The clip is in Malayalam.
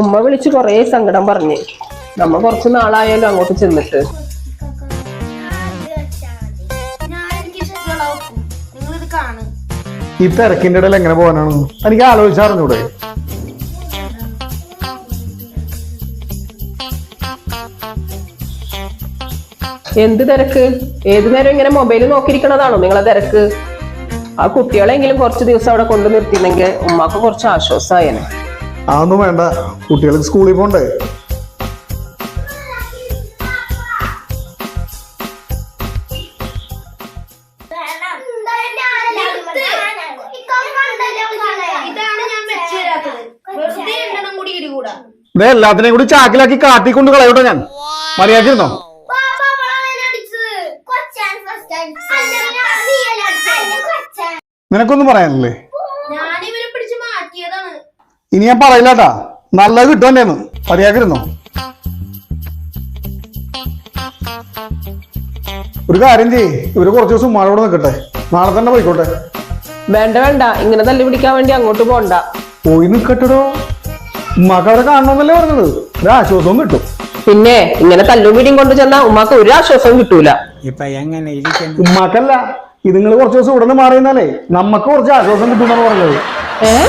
ഉമ്മ വിളിച്ച് കൊറേ സങ്കടം പറഞ്ഞു. നമ്മ കുറച്ച് നാളായാലും അങ്ങോട്ട് ചെന്നിട്ട്. ഈ തിരക്കിന്റെ ഇടയിൽ എങ്ങനെ പോകാനാണ്? എനിക്ക് ആലോചിച്ചറിഞ്ഞൂടെ എന്ത് തിരക്ക്? ഏത് നേരം ഇങ്ങനെ മൊബൈൽ നോക്കിയിരിക്കണതാണോ നിങ്ങളെ തിരക്ക്? ആ കുട്ടികളെങ്കിലും കുറച്ച് ദിവസം അവിടെ കൊണ്ടു നിർത്തിയിരുന്നെങ്കിൽ ഉമ്മാക്ക് കുറച്ച് ആശ്വാസമായേനെ അതൊന്നും വേണ്ട. കുട്ടികൾക്ക് സ്കൂളിൽ പോണ്ടേ? ഇത് എല്ലാത്തിനെയും കൂടി ചാക്കിലാക്കി കാട്ടിക്കൊണ്ട് കളയോട്ടോ ഞാൻ. മര്യാദയിരുന്നോ നിനക്കൊന്നും പറയാനില്ലേ? ഞാനിവരെ പിടിച്ച് മാറ്റിയതാണ്. ഇനി ഞാൻ പറയില്ലാട്ടാ. നല്ലത് കിട്ടുമല്ലേന്ന് അറിയാക്കിരുന്നോ ഒരു കാര്യം ചെയ്യേ. ഇവർ കുറച്ച് ദിവസം ഉമ്മാടെ കൂടെ നിൽക്കട്ടെ നാളെ തന്നെ പോയിക്കോട്ടെ. വേണ്ട വേണ്ട. ഇങ്ങനെ തല്ലി പിടിക്കാൻ വേണ്ടി അങ്ങോട്ട് പോണ്ട. പോയി നിൽക്കട്ടോ ഉമ്മാക്ക് അവിടെ കാണണമെന്നല്ലേ പറഞ്ഞത്. ഒരു ആശ്വാസവും കിട്ടും. പിന്നെ ഇങ്ങനെ തല്ലും പിടിയും കൊണ്ട് ചെന്നാ ഉമ്മാക്ക് ഒരു ആശ്വാസവും കിട്ടൂല. ഇപ്പൊ എങ്ങനെ ഇരിക്കുന്നു? ഉമ്മാക്കല്ല ഇത് നിങ്ങൾ കുറച്ച് ദിവസം ഇവിടെ നിന്ന് മാറിയെന്നാലേ നമുക്ക് കുറച്ച് ആശ്വാസം കിട്ടുമെന്നാണ് പറഞ്ഞത്. ഏഹ്